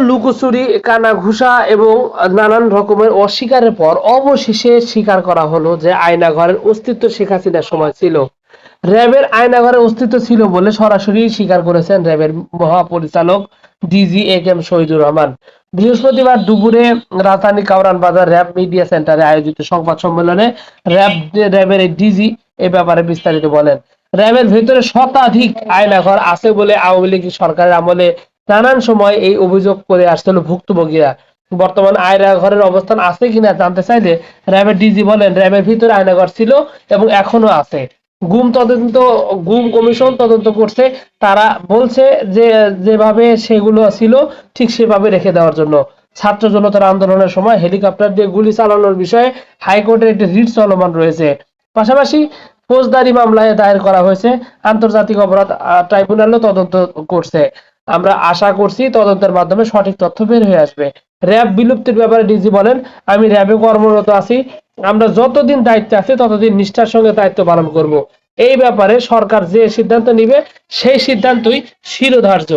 লুকোচুরি কানা ঘুষা এবং নানান রকমের অস্বীকারের পর অবশেষে স্বীকার করা হলো যে আয়নাঘরের অস্তিত্ব শেখ হাসিনার সময় ছিল। র্যাবের আয়নাঘরের অস্তিত্ব ছিল বলে সরাসরি স্বীকার করেছেন র্যাবের মহাপরিচালক DG A M Shahidur Rahman. বৃহস্পতিবার দুপুরে রাজধানী কাউরান বাজার র্যাব মিডিয়া সেন্টারে আয়োজিত সংবাদ সম্মেলনে র্যাব, র্যাবের ডিজি এ ব্যাপারে বিস্তারিত বলেন। র্যাবের ভেতরে শতাধিক আয়নাঘর আছে বলে আওয়ামী লীগ সরকারের আমলে নানান সময় এই অভিযোগ করে আসছিল ভুক্তভোগীরা। বর্তমান আয়নাঘরের অবস্থান আছে কিনা জানতে চাইলে র্যাবের ডিজি বলেন, র্যাবের ভিতরে আয়নাঘর ছিল এবং এখনও আছে। গুম তদন্ত, গুম কমিশন তদন্ত করছে। তারা বলছে যে, যেভাবে সেগুলো ছিল, ঠিক সেভাবে রেখে দেওয়ার জন্য। ছাত্র জনতার আন্দোলনের সময় হেলিকপ্টার দিয়ে গুলি চালানোর বিষয়ে হাইকোর্টের একটি রিট চলমান রয়েছে। পাশাপাশি ফৌজদারি মামলায় দায়ের করা হয়েছে। আন্তর্জাতিক অপরাধ ট্রাইব্যুনালও তদন্ত করছে। আমরা আশা করছি তদন্তের মাধ্যমে সঠিক তথ্য বের হয়ে আসবে। র্যাব বিলুপ্তির ব্যাপারে ডিজি বলেন, আমি র্যাবে কর্মরত আছি, আমরা যতদিন দায়িত্বে আছি, ততদিন নিষ্ঠার সঙ্গে দায়িত্ব পালন করব। এই ব্যাপারে সরকার যে সিদ্ধান্ত নিবে, সেই সিদ্ধান্তই শিরোধার্য।